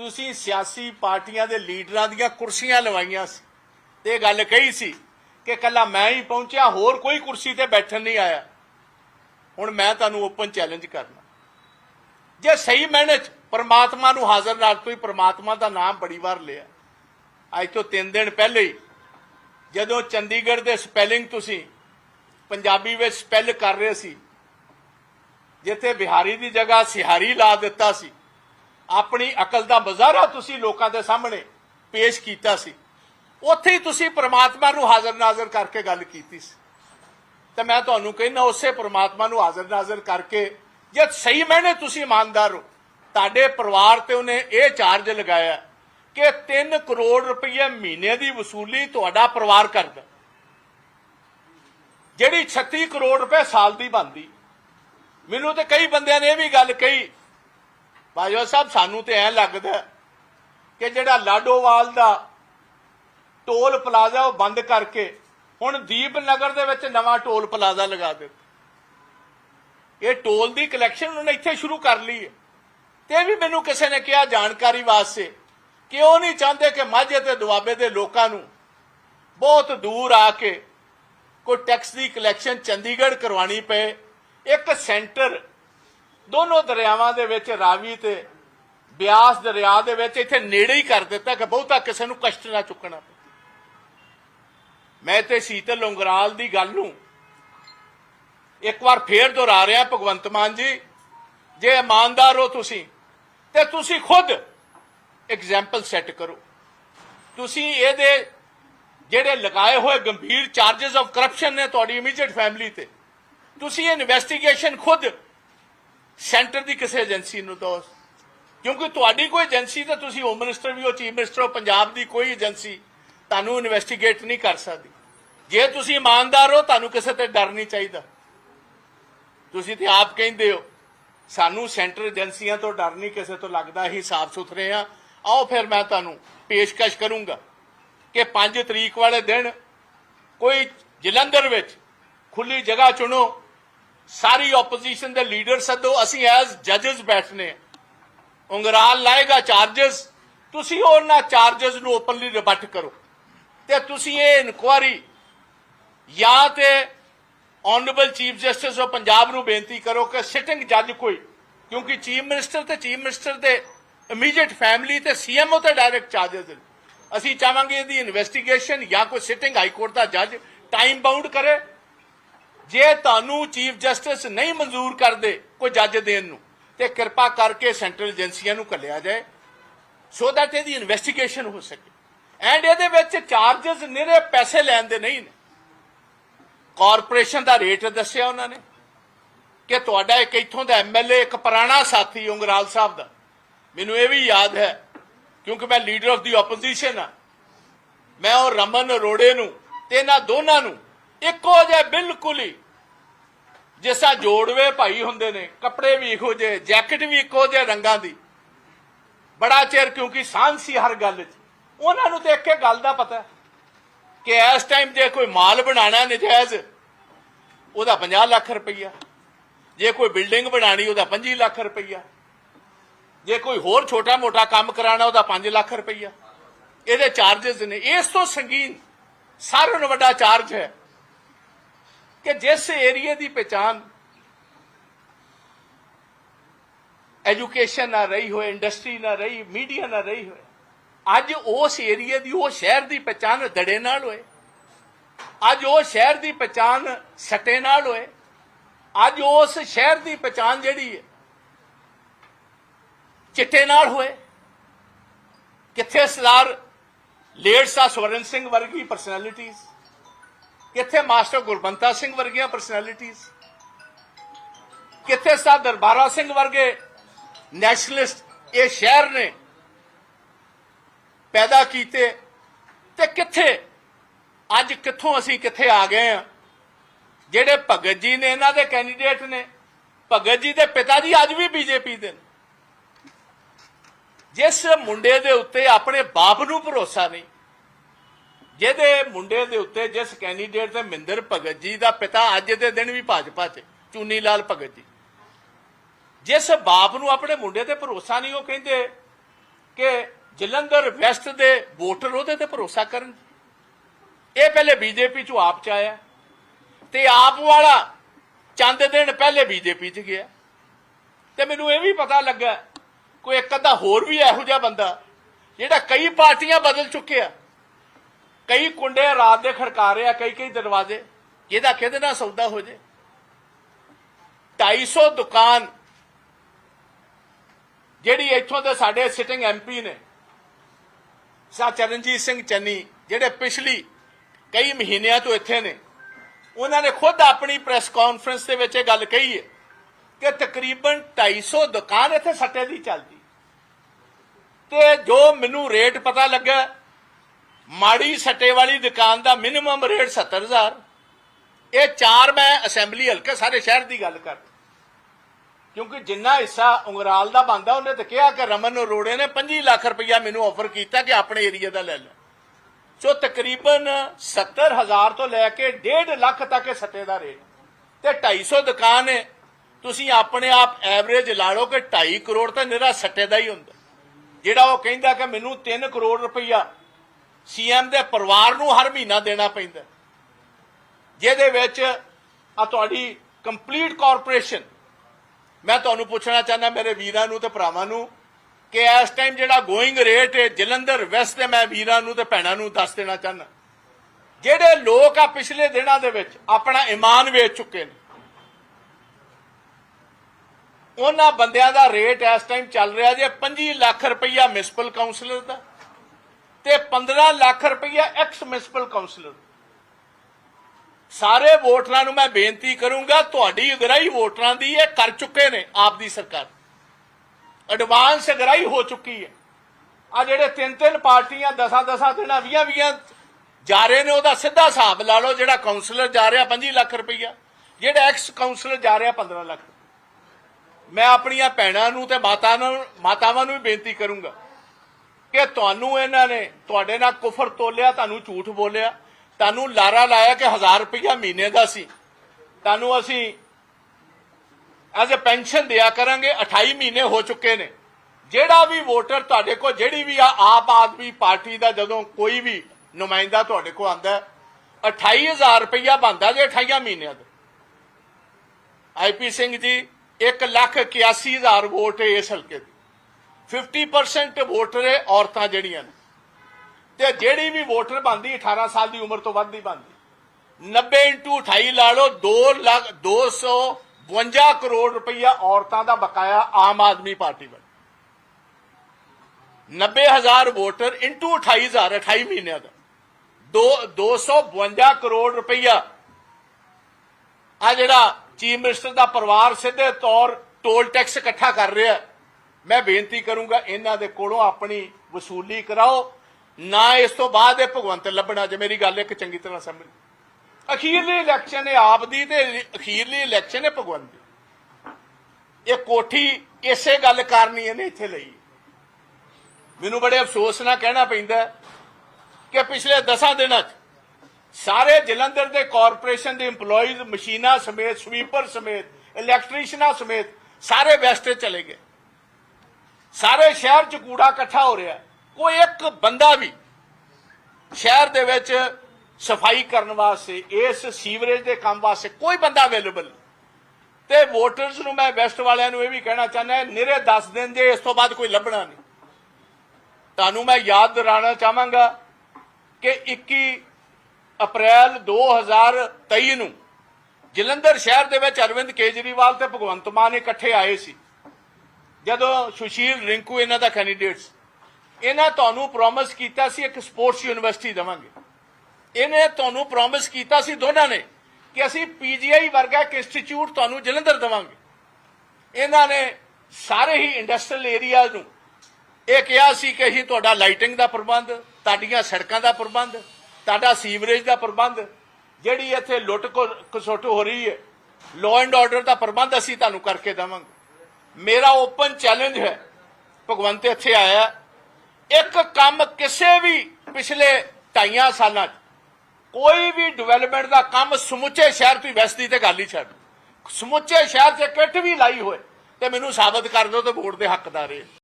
ਤੁਸੀਂ ਸਿਆਸੀ ਪਾਰਟੀਆਂ ਦੇ ਲੀਡਰਾਂ ਦੀਆਂ ਕੁਰਸੀਆਂ ਲਵਾਈਆਂ ਸੀ। ਤੇ ਇਹ ਗੱਲ ਕਹੀ ਸੀ ਕਿ ਕੱਲਾ ਮੈਂ ਹੀ ਪਹੁੰਚਿਆ, ਹੋਰ ਕੋਈ ਕੁਰਸੀ ਤੇ ਬੈਠਣ ਨਹੀਂ ਆਇਆ। ਹੁਣ ਮੈਂ ਤੁਹਾਨੂੰ ਓਪਨ ਚੈਲੰਜ ਕਰਨਾ। ਜੇ ਸਹੀ ਮੈਨੇ ਚ ਪਰਮਾਤਮਾ ਨੂੰ ਹਾਜ਼ਰ ਨਾਲ ਕੋਈ ਪਰਮਾਤਮਾ ਦਾ ਨਾਮ ਬੜੀ ਵਾਰ ਲਿਆ। ਅੱਜ ਤੋਂ 3 ਦਿਨ ਪਹਿਲੇ ਹੀ, ਜਦੋਂ ਚੰਡੀਗੜ੍ਹ ਦੇ ਸਪੈਲਿੰਗ ਤੁਸੀਂ ਪੰਜਾਬੀ ਵਿੱਚ ਸਪੈਲ ਕਰ ਰਹੇ ਸੀ, ਜਿੱਥੇ ਬਿਹਾਰੀ ਦੀ ਜਗ੍ਹਾ ਸਿਹਾਰੀ ਲਾ ਦਿੱਤਾ ਸੀ ਆਪਣੀ ਅਕਲ ਦਾ ਬਜ਼ਾਰਾ ਤੁਸੀਂ ਲੋਕਾਂ ਦੇ ਸਾਹਮਣੇ ਪੇਸ਼ ਕੀਤਾ ਸੀ। ਉੱਥੇ ਹੀ ਤੁਸੀਂ ਪ੍ਰਮਾਤਮਾ ਨੂੰ ਹਾਜ਼ਰ ਨਾਜ਼ਰ ਕਰਕੇ ਗੱਲ ਕੀਤੀ ਸੀ। ਤੇ ਮੈਂ ਤੁਹਾਨੂੰ ਕਹਿੰਦਾ, ਉਸੇ ਪ੍ਰਮਾਤਮਾ ਨੂੰ ਹਾਜ਼ਰ ਨਾਜ਼ਰ ਕਰਕੇ, ਜੇ ਸਹੀ ਮੈਨੇ ਤੁਸੀਂ ਇਮਾਨਦਾਰ ਹੋ, ਤੁਹਾਡੇ ਪਰਿਵਾਰ ਤੇ ਉਹਨੇ ਇਹ ਚਾਰਜ ਲਗਾਇਆ ਕਿ 3 ਕਰੋੜ ਰੁਪਏ ਮਹੀਨੇ ਦੀ ਵਸੂਲੀ ਤੁਹਾਡਾ ਪਰਿਵਾਰ ਕਰਦਾ। ਜਿਹੜੀ 36 ਕਰੋੜ ਰੁਪਏ ਸਾਲ ਦੀ ਬਣਦੀ। ਮੈਨੂੰ ਤੇ ਕਈ ਬੰਦਿਆਂ ਨੇ ਇਹ ਵੀ ਗੱਲ ਕਹੀ ਬਾਜਵਾ ਸਾਹਿਬ ਸਾਨੂੰ ਤੇ ਐ ਲੱਗਦਾ ਕਿ ਜਿਹੜਾ ਲਾਡੋਵਾਲ ਦਾ ਟੋਲ ਪਲਾਜ਼ਾ ਉਹ ਬੰਦ ਕਰਕੇ ਹੁਣ ਦੀਪਨਗਰ ਦੇ ਵਿੱਚ ਨਵਾਂ ਟੋਲ ਪਲਾਜ਼ਾ ਲਗਾ ਦਿੱਤਾ। ਇਹ ਟੋਲ ਦੀ ਕਲੈਕਸ਼ਨ ਉਹਨੇ ਇੱਥੇ ਸ਼ੁਰੂ ਕਰ ਲਈ ਹੈ। ਤੇ ਵੀ ਮੈਨੂੰ ਕਿਸੇ ਨੇ ਕਿਹਾ ਜਾਣਕਾਰੀ ਵਾਸਤੇ ਕਿ ਉਹ ਨਹੀਂ ਚਾਹੁੰਦੇ ਕਿ ਮਾਝੇ ਤੇ ਦੁਆਬੇ ਦੇ ਲੋਕਾਂ ਨੂੰ ਬਹੁਤ ਦੂਰ ਆ ਕੇ ਕੋਈ ਟੈਕਸ ਦੀ ਕਲੈਕਸ਼ਨ ਚੰਡੀਗੜ੍ਹ ਕਰਵਾਣੀ ਪਏ। ਇੱਕ ਸੈਂਟਰ ਦੋਨੋਂ ਦਰਿਆਵਾਂ ਦੇ ਵਿੱਚ ਰਾਵੀ ਤੇ ਬਿਆਸ ਦਰਿਆ ਦੇ ਵਿੱਚ ਇੱਥੇ ਨੇੜੇ ਹੀ ਕਰ ਦਿੱਤਾ ਕਿ ਬਹੁਤਾ ਕਿਸੇ ਨੂੰ ਕਸ਼ਟ ਨਾ ਚੁੱਕਣਾ ਪਵੇ। ਮੈਂ ਤੇ ਸ਼ੀਤਲ ਉਂਗਰਾਲ ਦੀ ਗੱਲ ਨੂੰ ਇੱਕ ਵਾਰ ਫੇਰ ਦੁਹਰਾ ਰਿਹਾ, ਭਗਵੰਤ ਮਾਨ ਜੀ, ਜੇ ਇਮਾਨਦਾਰ ਹੋ ਤੁਸੀਂ, ਤੇ ਤੁਸੀਂ ਖੁਦ ਐਗਜ਼ਾਮਪਲ ਸੈੱਟ ਕਰੋ। ਤੁਸੀਂ ਇਹਦੇ ਜਿਹੜੇ ਲਗਾਏ ਹੋਏ ਗੰਭੀਰ ਚਾਰजेस ਆਫ ਕਰਪਸ਼ਨ ਨੇ ਤੁਹਾਡੀ ਇਮੀਡੀਏਟ ਫੈਮਿਲੀ ਤੇ, ਤੁਸੀਂ ਇਹ ਇਨਵੈਸਟੀਗੇਸ਼ਨ ਖੁਦ ਸੈਂਟਰ ਦੀ ਕਿਸੇ ਏਜੰਸੀ ਨੂੰ ਦੋ। ਕਿਉਂਕਿ ਤੁਹਾਡੀ ਕੋਈ ਏਜੰਸੀ ਤਾਂ ਤੁਸੀਂ ਹੋਮ ਮਿਨਿਸਟਰ ਵੀ ਹੋ, ਚੀਫ ਮਿਨਿਸਟਰ ਹੋ, ਪੰਜਾਬ ਦੀ ਕੋਈ ਏਜੰਸੀ ਤੁਹਾਨੂੰ ਇਨਵੈਸਟੀਗੇਟ ਨਹੀਂ ਕਰ ਸਕਦੀ। ਜੇ ਤੁਸੀਂ ਇਮਾਨਦਾਰ ਹੋ, ਤੁਹਾਨੂੰ ਕਿਸੇ ਤੇ ਡਰ ਨਹੀਂ ਚਾਹੀਦਾ। ਤੁਸੀਂ ਤੇ ਆਪ ਕਹਿੰਦੇ ਹੋ, ਸਾਨੂੰ ਸੈਂਟਰ ਏਜੰਸੀਆਂ ਤੋਂ ਡਰ ਨਹੀਂ, ਕਿਸੇ ਤੋਂ ਲੱਗਦਾ ਹੀ ਸਾਫ਼ ਸੁਥਰੇ ਆ ਆਓ ਫਿਰ ਮੈਂ ਤੁਹਾਨੂੰ ਪੇਸ਼ਕਸ਼ ਕਰੂੰਗਾ ਕਿ 5 ਤਰੀਕ ਵਾਲੇ ਦਿਨ ਕੋਈ ਜਲੰਧਰ ਵਿੱਚ ਖੁੱਲੀ ਜਗ੍ਹਾ ਚੁਣੋ ਸਾਰੀ ਆਪੋਜੀਸ਼ਨ ਦੇ ਲੀਡਰ ਸੱਦੋ, ਅਸੀਂ ਐਜ਼ ਜੱਜਸ ਬੈਠਨੇ ਉਂਗਰਾਲ ਲਾਏਗਾ ਚਾਰजेस ਤੁਸੀਂ ਉਹਨਾਂ ਚਾਰजेस ਨੂੰ ਓਪਨਲੀ ਰਿਬਟ ਕਰੋ। ਤੇ ਤੁਸੀਂ ਇਹ ਇਨਕੁਆਰੀ ਜਾਂ ਤੇ honourable chief justice of Punjab ਨੂੰ ਬੇਨਤੀ ਕਰੋ ਕਿ ਸਿਟਿੰਗ ਜੱਜ ਕੋਈ, ਕਿਉਂਕਿ ਚੀਫ ਮਿਨਿਸਟਰ ਤੇ ਚੀਫ ਮਿਨਿਸਟਰ ਦੇ ਇਮੀਡੀਏਟ ਫੈਮਿਲੀ ਤੇ ਸੀਐਮਓ ਤੇ ਡਾਇਰੈਕਟ ਚਾਰजेस ਨੇ। ਅਸੀਂ ਚਾਹਾਂਗੇ ਇਹਦੀ ਇਨਵੈਸਟੀਗੇਸ਼ਨ ਜਾਂ ਕੋਈ ਸਿਟਿੰਗ ਹਾਈ ਕੋਰਟ ਦਾ ਜੱਜ ਟਾਈਮ ਬਾਉਂਡ ਕਰੇ। ਜੇ ਤੁਹਾਨੂੰ ਚੀਫ ਜਸਟਿਸ ਨਹੀਂ ਮਨਜ਼ੂਰ ਕਰਦੇ ਕੋਈ ਜੱਜ ਦੇਣ ਨੂੰ, ਤੇ ਕਿਰਪਾ ਕਰਕੇ ਸੈਂਟਰਲ ਏਜੰਸੀਆਂ ਨੂੰ ਕੱਲਿਆ ਜਾਏ ਸੋ ਦੈਟ ਇਹਦੀ ਇਨਵੈਸਟੀਗੇਸ਼ਨ ਹੋ ਸਕੇ। ਐਂਡ ਇਹਦੇ ਵਿੱਚ ਚਾਰजेस ਨਿਰੇ ਪੈਸੇ ਲੈਣ ਦੇ ਨਹੀਂ ਨੇ। ਕਾਰਪੋਰੇਸ਼ਨ ਦਾ ਰੇਟ ਦੱਸਿਆ ਉਹਨਾਂ ਨੇ ਕਿ ਤੁਹਾਡਾ ਇੱਕ ਇੱਥੋਂ ਦਾ ਐਮਐਲਏ ਇੱਕ ਪੁਰਾਣਾ ਸਾਥੀ ਉਂਗਰਾਲ ਸਾਹਿਬ ਦਾ। ਮੈਨੂੰ ਇਹ ਵੀ ਯਾਦ ਹੈ, ਕਿਉਂਕਿ ਮੈਂ ਲੀਡਰ ਆਫ ਦੀ ਆਪੋਜੀਸ਼ਨ ਆ ਮੈਂ ਉਹ ਰਮਨ ਅਰੋੜੇ ਨੂੰ ਤੇ ਇਹਨਾਂ ਦੋਨਾਂ ਨੂੰ ਇੱਕੋ ਜਿਹਾ ਬਿਲਕੁਲ ਹੀ ਜਿਸਾ ਜੋੜਵੇ ਭਾਈ ਹੁੰਦੇ ਨੇ, ਕੱਪੜੇ ਵੀ ਇਹੋ ਜਿਹੇ, ਜੈਕਟ ਵੀ ਇੱਕੋ ਜਿਹੇ ਰੰਗਾਂ ਦੀ। ਬੜਾ ਚਿਰ ਕਿਉਂਕਿ ਸਾਂਝ ਸੀ ਹਰ ਗੱਲ 'ਚ ਉਹਨਾਂ ਨੂੰ ਦੇਖ ਕੇ ਗੱਲ ਦਾ ਪਤਾ ਕਿ ਇਸ ਟਾਈਮ ਜੇ ਕੋਈ ਮਾਲ ਬਣਾਣਾ ਨਜਾਇਜ਼, ਉਹਦਾ 50 ਲੱਖ ਰੁਪਈਆ। ਜੇ ਕੋਈ ਬਿਲਡਿੰਗ ਬਣਾਣੀ ਉਹਦਾ 25 ਲੱਖ ਰੁਪਈਆ। ਜੇ ਕੋਈ ਹੋਰ ਛੋਟਾ ਮੋਟਾ ਕੰਮ ਕਰਾਣਾ ਉਹਦਾ 5 ਲੱਖ ਰੁਪਈਆ। ਇਹਦੇ ਚਾਰजेस ਨੇ। ਇਸ ਤੋਂ ਸੰਗੀਨ, ਸਾਰਿਆਂ ਨੂੰ ਵੱਡਾ ਚਾਰਜ ਹੈ। ਕਿ ਜਿਸ ਏਰੀਏ ਦੀ ਪਛਾਣ ਐਜੂਕੇਸ਼ਨ ਨਾ ਰਹੀ ਹੋਏ, ਇੰਡਸਟਰੀ ਨਾ ਰਹੀ, ਮੀਡੀਆ ਨਾ ਰਹੀ ਹੋਏ, ਅੱਜ ਉਸ ਏਰੀਏ ਦੀ, ਉਹ ਸ਼ਹਿਰ ਦੀ ਪਛਾਣ ਦੜੇ ਨਾਲ ਹੋਏ। ਅੱਜ ਉਹ ਸ਼ਹਿਰ ਦੀ ਪਛਾਣ ਸੱਟੇ ਨਾਲ ਹੋਏ। ਅੱਜ ਉਸ ਸ਼ਹਿਰ ਦੀ ਪਛਾਣ ਜਿਹੜੀ ਹੈ, ਚਿੱਟੇ ਨਾਲ ਹੋਏ। ਕਿੱਥੇ ਸਰਦਾਰ ਲੇਡ ਸਾਹਿਬ ਸਵਰਨ ਸਿੰਘ ਵਰਗੀ ਪਰਸਨੈਲਿਟੀਜ਼ ਕਿੱਥੇ ਮਾਸਟਰ ਗੁਰਬੰਤਾ ਸਿੰਘ ਵਰਗੀਆਂ ਪਰਸਨੈਲਿਟੀਜ਼ ਕਿੱਥੇ ਸਾਹਿਬ ਦਰਬਾਰਾ ਸਿੰਘ ਵਰਗੇ ਨੈਸ਼ਨਲਿਸਟ ਇਹ ਸ਼ਹਿਰ ਨੇ ਪੈਦਾ ਕੀਤੇ ਤੇ ਕਿੱਥੇ ਅੱਜ ਕਿੱਥੋਂ ਅਸੀਂ ਕਿੱਥੇ ਆ ਗਏ ਆ ਜਿਹੜੇ ਭਗਤ ਜੀ ਨੇ ਇਹਨਾਂ ਦੇ ਕੈਂਡੀਡੇਟ ਨੇ, ਭਗਤ ਜੀ ਦੇ ਪਿਤਾ ਜੀ ਅੱਜ ਵੀ ਬੀਜੇਪੀ ਦੇ ਨੇ। ਜਿਸ ਮੁੰਡੇ ਦੇ ਉੱਤੇ ਆਪਣੇ ਬਾਪ ਨੂੰ ਭਰੋਸਾ ਨਹੀਂ ਜਿਹਦੇ ਮੁੰਡੇ ਦੇ ਉੱਤੇ ਜਿਸ ਕੈਂਡੀਡੇਟ ਤੇ ਮਹਿੰਦਰ ਭਗਤ ਜੀ ਦਾ ਪਿਤਾ ਅੱਜ ਦੇ ਦਿਨ ਵੀ ਭਾਜਪਾ 'ਚ, ਚੂਨੀ ਲਾਲ ਭਗਤ ਜੀ। ਜਿਸ ਬਾਪ ਨੂੰ ਆਪਣੇ ਮੁੰਡੇ ਤੇ ਭਰੋਸਾ ਨਹੀਂ, ਉਹ ਕਹਿੰਦੇ ਕਿ ਜਲੰਧਰ ਵੈਸਟ ਦੇ ਵੋਟਰ ਉਹਦੇ ਤੇ ਭਰੋਸਾ ਕਰਨ। ਇਹ ਪਹਿਲੇ ਬੀਜੇਪੀ ਚੋਂ ਆਪ ਚ ਆਇਆ। ਤੇ ਆਪ ਵਾਲਾ ਚੰਦ ਦਿਨ ਪਹਿਲੇ ਬੀਜੇਪੀ ਚ ਗਿਆ। ਤੇ ਮੈਨੂੰ ਇਹ ਵੀ ਪਤਾ ਲੱਗਾ, ਕੋਈ ਇੱਕ ਅੱਧਾ ਹੋਰ ਵੀ ਇਹੋ ਜਿਹਾ ਬੰਦਾ, ਜਿਹੜਾ ਕਈ ਪਾਰਟੀਆਂ ਬਦਲ ਚੁੱਕਿਆ। ਕਈ ਕੁੰਡੇ ਰਾਤ ਦੇ ਖੜਕਾ ਰਹੇ ਆ ਕਈ ਕਈ ਦਰਵਾਜ਼ੇ ਇਹਦਾ ਕਿਹਦੇ ਨਾਲ ਸੌਦਾ ਹੋ ਜੇ। 250 ਦੁਕਾਨ ਜਿਹੜੀ ਇੱਥੋਂ ਦੇ ਸਾਡੇ ਸਿਟਿੰਗ ਐਮਪੀ ਨੇ, ਸਾ ਚਰਨਜੀਤ ਸਿੰਘ ਚੰਨੀ, ਜਿਹੜੇ ਪਿਛਲੀ ਕਈ ਮਹੀਨਿਆਂ ਤੋਂ ਇੱਥੇ ਨੇ, ਉਹਨਾਂ ਨੇ ਖੁਦ ਆਪਣੀ ਪ੍ਰੈਸ ਕਾਨਫਰੰਸ ਦੇ ਵਿੱਚ ਇਹ ਗੱਲ ਕਹੀ ਹੈ ਕਿ ਤਕਰੀਬਨ 250 ਦੁਕਾਨ ਇੱਥੇ ਸੱਟੇ ਦੀ ਚੱਲਦੀ। ਤੇ ਜੋ ਮੈਨੂੰ ਰੇਟ ਪਤਾ ਲੱਗਾ ਮਾੜੀ ਸੱਟੇ ਵਾਲੀ ਦੁਕਾਨ ਦਾ ਮਿਨੀਮਮ ਰੇਟ 70000 ਇਹ ਚਾਰ ਮੈਂ ਅਸੈਂਬਲੀ ਹਲਕੇ ਸਾਰੇ ਸ਼ਹਿਰ ਦੀ ਗੱਲ ਕਰ ਕਿਉਂਕਿ ਜਿੰਨਾ ਹਿੱਸਾ ਉਂਗਰਾਲ ਦਾ ਬੰਦਾ ਉਹਨੇ ਤਾਂ ਕਿਹਾ ਕਿ ਰਮਨ ਅਰੋੜੇ ਨੇ 25 ਲੱਖ ਰੁਪਇਆ ਮੈਨੂੰ ਆਫਰ ਕੀਤਾ ਕਿ ਆਪਣੇ ਏਰੀਆ ਦਾ ਲੈ ਲੈ ਸੋ ਤਕਰੀਬਨ 70000 ਤੋਂ ਲੈ ਕੇ 1.5 ਲੱਖ ਤੱਕ ਇਹ ਸੱਟੇ ਦਾ ਰੇਟ ਤੇ 250 ਦੁਕਾਨ ਹੈ ਤੁਸੀਂ ਆਪਣੇ ਆਪ ਐਵਰੇਜ ਲਾ ਲਓ ਕਿ 2.5 ਕਰੋੜ ਤਾਂ ਨਿਹਰਾ ਸੱਟੇ ਦਾ ਹੀ ਹੁੰਦਾ। ਜਿਹੜਾ ਉਹ ਕਹਿੰਦਾ ਕਿ ਮੈਨੂੰ 3 ਕਰੋੜ ਰੁਪਈਆ ਸੀਐਮ ਦੇ ਪਰਿਵਾਰ ਨੂੰ ਹਰ ਮਹੀਨਾ ਦੇਣਾ ਪੈਂਦਾ। ਜਿਹਦੇ ਵਿੱਚ ਆ ਤੁਹਾਡੀ ਕੰਪਲੀਟ ਕਾਰਪੋਰੇਸ਼ਨ। ਮੈਂ ਤੁਹਾਨੂੰ ਪੁੱਛਣਾ ਚਾਹੁੰਦਾ, ਮੇਰੇ ਵੀਰਾਂ ਨੂੰ ਤੇ ਭਰਾਵਾਂ ਨੂੰ, ਕਿ ਇਸ ਟਾਈਮ ਜਿਹੜਾ ਗੋਇੰਗ ਰੇਟ ਹੈ ਜਲੰਧਰ ਵੈਸਟ ਤੇ ਮੈਂ ਵੀਰਾਂ ਨੂੰ ਤੇ ਭੈਣਾਂ ਨੂੰ ਦੱਸ ਦੇਣਾ ਚਾਹੁੰਦਾ। ਜਿਹੜੇ ਲੋਕ ਆ ਪਿਛਲੇ ਦਿਨਾਂ ਦੇ ਵਿੱਚ ਆਪਣਾ ਇਮਾਨ ਵੇਚ ਚੁੱਕੇ ਨੇ। ਉਹਨਾਂ ਬੰਦਿਆਂ ਦਾ ਰੇਟ ਇਸ ਟਾਈਮ ਚੱਲ ਰਿਹਾ ਜੇ 25 ਲੱਖ ਰੁਪਈਆ ਮਿਊਨਿਸਪਲ ਕਾਉਂਸਲਰ ਦਾ। ਤੇ 15 ਲੱਖ ਰੁਪਈਆ ਐਕਸ ਮਿਊਨਿਸਪਲ ਕਾਉਂਸਲਰ ਸਾਰੇ ਵੋਟਰਾਂ ਨੂੰ ਮੈਂ ਬੇਨਤੀ ਕਰੂੰਗਾ, ਤੁਹਾਡੀ ਅਗਰਾਈ ਵੋਟਰਾਂ ਦੀ ਇਹ ਕਰ ਚੁੱਕੇ ਨੇ ਆਪ ਦੀ ਸਰਕਾਰ। ਐਡਵਾਂਸ ਅਗਰਾਈ ਹੋ ਚੁੱਕੀ ਹੈ। ਆ ਜਿਹੜੇ ਤਿੰਨ ਤਿੰਨ ਪਾਰਟੀਆਂ ਦਸਾਂ ਦਸਾਂ ਦਿਨਾਂ 20 20 ਜਾ ਰਹੇ ਨੇ, ਉਹਦਾ ਸਿੱਧਾ ਹਿਸਾਬ ਲਾ ਲਓ, ਜਿਹੜਾ ਕਾਉਂਸਲਰ ਜਾ ਰਿਹਾ 25 ਲੱਖ ਰੁਪਈਆ। ਜਿਹੜਾ ਐਕਸ ਕਾਉਂਸਲਰ ਜਾ ਰਿਹਾ 15 ਲੱਖ। ਮੈਂ ਆਪਣੀਆਂ ਭੈਣਾਂ ਨੂੰ ਤੇ ਮਾਤਾ ਨੂੰ, ਮਾਤਾਵਾਂ ਨੂੰ ਵੀ ਬੇਨਤੀ ਕਰੂੰਗਾ। ਕਿ ਤੁਹਾਨੂੰ ਇਹਨਾਂ ਨੇ ਤੁਹਾਡੇ ਨਾਲ ਕੁਫਰ ਤੋਲਿਆ, ਤੁਹਾਨੂੰ ਝੂਠ ਬੋਲਿਆ, ਤੁਹਾਨੂੰ ਲਾਰਾ ਲਾਇਆ ਕਿ 1000 ਰੁਪਇਆ ਮਹੀਨੇ ਦਾ ਸੀ। ਤੁਹਾਨੂੰ ਅਸੀਂ ਐਜ਼ ਅ ਪੈਨਸ਼ਨ ਦਿਆ ਕਰਾਂਗੇ 28 ਮਹੀਨੇ ਹੋ ਚੁੱਕੇ ਨੇ। ਜਿਹੜਾ ਵੀ ਵੋਟਰ ਤੁਹਾਡੇ ਕੋਲ, ਜਿਹੜੀ ਵੀ ਆ ਆਪ ਆਦਮੀ ਪਾਰਟੀ ਦਾ ਜਦੋਂ ਕੋਈ ਵੀ ਨੁਮਾਇੰਦਾ ਤੁਹਾਡੇ ਕੋਲ ਆਂਦਾ 28000 ਰੁਪਇਆ ਬੰਦਾ ਜੇ 28 ਮਹੀਨਿਆਂ ਦਾ। ਆਈਪੀ ਸਿੰਘ ਜੀ 181000 ਵੋਟ ਇਸ ਹਲਕੇ ਦੀ 50% ਵੋਟਰ ਹੈ ਔਰਤਾਂ ਜਿਹੜੀਆਂ ਨੇ। ਤੇ ਜਿਹੜੀ ਵੀ ਵੋਟਰ ਬੰਦੀ 18 ਸਾਲ ਦੀ ਉਮਰ ਤੋਂ ਵੱਧ ਦੀ ਬੰਦੀ 90 ਇੰਟੂ 28 ਲਾ ਲਓ 2 ਲੱਖ 252 ਕਰੋੜ ਰੁਪਈਆ ਔਰਤਾਂ ਦਾ ਬਕਾਇਆ ਆਮ ਆਦਮੀ ਪਾਰਟੀ ਵੱਲ। 90000 ਵੋਟਰ ਇੰਟੂ 28000 28 ਮਹੀਨਿਆਂ ਦਾ। ਦੋ 252 ਕਰੋੜ ਰੁਪਈਆ। ਆ ਜਿਹੜਾ ਚੀਫ ਮਿਨਿਸਟਰ ਦਾ ਪਰਿਵਾਰ ਸਿੱਧੇ ਤੌਰ ਟੋਲ ਟੈਕਸ ਇਕੱਠਾ ਕਰ ਰਿਹਾ। ਹੈ। ਮੈਂ ਬੇਨਤੀ ਕਰੂੰਗਾ, ਇਹਨਾਂ ਦੇ ਕੋਲੋਂ ਆਪਣੀ ਵਸੂਲੀ ਕਰਾਓ। ਨਾ ਇਸ ਤੋਂ ਬਾਅਦ ਇਹ ਭਗਵੰਤ ਲੱਭਣਾ, ਜੇ ਮੇਰੀ ਗੱਲ ਇੱਕ ਚੰਗੀ ਤਰ੍ਹਾਂ ਸਮਝ। ਅਖੀਰਲੀ ਇਲੈਕਸ਼ਨ ਹੈ ਆਪ ਦੀ ਤੇ ਅਖੀਰਲੀ ਇਲੈਕਸ਼ਨ ਹੈ ਭਗਵੰਤ ਦੀ। ਇਹ ਕੋਠੀ ਇਸੇ ਗੱਲ ਕਰਨੀ ਇਹਨੇ ਇੱਥੇ ਲਈ। ਮੈਨੂੰ ਬੜੇ ਅਫਸੋਸ ਨਾਲ ਕਹਿਣਾ ਪੈਂਦਾ ਕਿ ਪਿਛਲੇ 10 ਦਿਨਾਂ 'ਚ ਸਾਰੇ ਜਲੰਧਰ ਦੇ ਕਾਰਪੋਰੇਸ਼ਨ ਦੇ EMPLOYEES, ਮਸ਼ੀਨਾਂ ਸਮੇਤ ਸਵੀਪਰ ਸਮੇਤ ਇਲੈਕਟ੍ਰੀਸ਼ੀਅਨਾਂ ਸਮੇਤ ਸਾਰੇ ਵੈਸਟ ਚਲੇ ਗਏ। ਸਾਰੇ ਸ਼ਹਿਰ 'ਚ ਕੂੜਾ ਇਕੱਠਾ ਹੋ ਰਿਹਾ। ਕੋਈ ਇੱਕ ਬੰਦਾ ਵੀ ਸ਼ਹਿਰ ਦੇ ਵਿੱਚ ਸਫ਼ਾਈ ਕਰਨ ਵਾਸਤੇ, ਇਸ ਸੀਵਰੇਜ ਦੇ ਕੰਮ ਵਾਸਤੇ ਕੋਈ ਬੰਦਾ ਅਵੇਲੇਬਲ ਤੇ ਵੋਟਰਸ ਨੂੰ ਮੈਂ ਵੈਸਟ ਵਾਲਿਆਂ ਨੂੰ ਇਹ ਵੀ ਕਹਿਣਾ ਚਾਹੁੰਦਾ ਨਿਰੇ 10 ਦਿਨ ਜੇ ਇਸ ਤੋਂ ਬਾਅਦ ਕੋਈ ਲੱਭਣਾ ਨਹੀਂ। ਤੁਹਾਨੂੰ ਮੈਂ ਯਾਦ ਦਿਲਾਣਾ ਚਾਹਾਂਗਾ ਕਿ 21 ਅਪ੍ਰੈਲ 2023 ਨੂੰ ਜਲੰਧਰ ਸ਼ਹਿਰ ਦੇ ਵਿੱਚ ਅਰਵਿੰਦ ਕੇਜਰੀਵਾਲ ਤੇ ਭਗਵੰਤ ਮਾਨ ਇਕੱਠੇ ਆਏ ਸੀ। ਜਦੋਂ ਸੁਸ਼ੀਲ, ਰਿੰਕੂ, ਇਹਨਾਂ ਦਾ ਕੈਂਡੀਡੇਟ ਇਹਨਾਂ ਤੁਹਾਨੂੰ ਪ੍ਰੋਮਿਸ ਕੀਤਾ ਸੀ ਇੱਕ ਸਪੋਰਟਸ ਯੂਨੀਵਰਸਿਟੀ ਦੇਵਾਂਗੇ। ਇਹਨੇ ਤੁਹਾਨੂੰ ਪ੍ਰੋਮਿਸ ਕੀਤਾ ਸੀ ਦੋਨਾਂ ਨੇ ਕਿ ਅਸੀਂ ਪੀਜੀਆਈ ਵਰਗਾ ਇੱਕ ਇੰਸਟੀਚਿਊਟ ਤੁਹਾਨੂੰ ਜਲੰਧਰ ਦੇਵਾਂਗੇ। ਇਹਨਾਂ ਨੇ ਸਾਰੇ ਹੀ ਇੰਡਸਟਰੀਅਲ ਏਰੀਆ ਨੂੰ ਇਹ ਕਿਹਾ ਸੀ ਕਿ ਅਸੀਂ ਤੁਹਾਡਾ ਲਾਈਟਿੰਗ ਦਾ ਪ੍ਰਬੰਧ, ਤੁਹਾਡੀਆਂ ਸੜਕਾਂ ਦਾ ਪ੍ਰਬੰਧ, ਤੁਹਾਡਾ ਸੀਵਰੇਜ ਦਾ ਪ੍ਰਬੰਧ, ਜਿਹੜੀ ਇੱਥੇ ਲੁੱਟ ਖਸੁੱਟ ਹੋ ਰਹੀ ਹੈ ਲਾਅ ਐਂਡ ਆਰਡਰ ਦਾ ਪ੍ਰਬੰਧ ਅਸੀਂ ਤੁਹਾਨੂੰ ਕਰਕੇ ਦੇਵਾਂਗੇ। ਮੇਰਾ ਓਪਨ ਚੈਲੰਜ ਹੈ। ਭਗਵੰਤ ਇੱਥੇ ਆਇਆ। ਇੱਕ ਕੰਮ ਕਿਸੇ ਵੀ ਪਿਛਲੇ ਢਾਈਆਂ ਸਾਲਾਂ 'ਚ, ਕੋਈ ਵੀ ਡਿਵੈਲਪਮੈਂਟ ਦਾ ਕੰਮ ਸਮੁੱਚੇ ਸ਼ਹਿਰ ਤੋਂ ਵੈਸਟ ਤੇ ਗੱਲ ਹੀ ਛੱਡ ਸਮੁੱਚੇ ਸ਼ਹਿਰ 'ਚ ਕਿੱਟ ਵੀ ਲਾਈ ਹੋਏ ਤੇ ਮੈਨੂੰ ਸਾਬਤ ਕਰ ਦਿਓ ਤੇ ਵੋਟ ਦੇ ਹੱਕਦਾਰ ਹੈ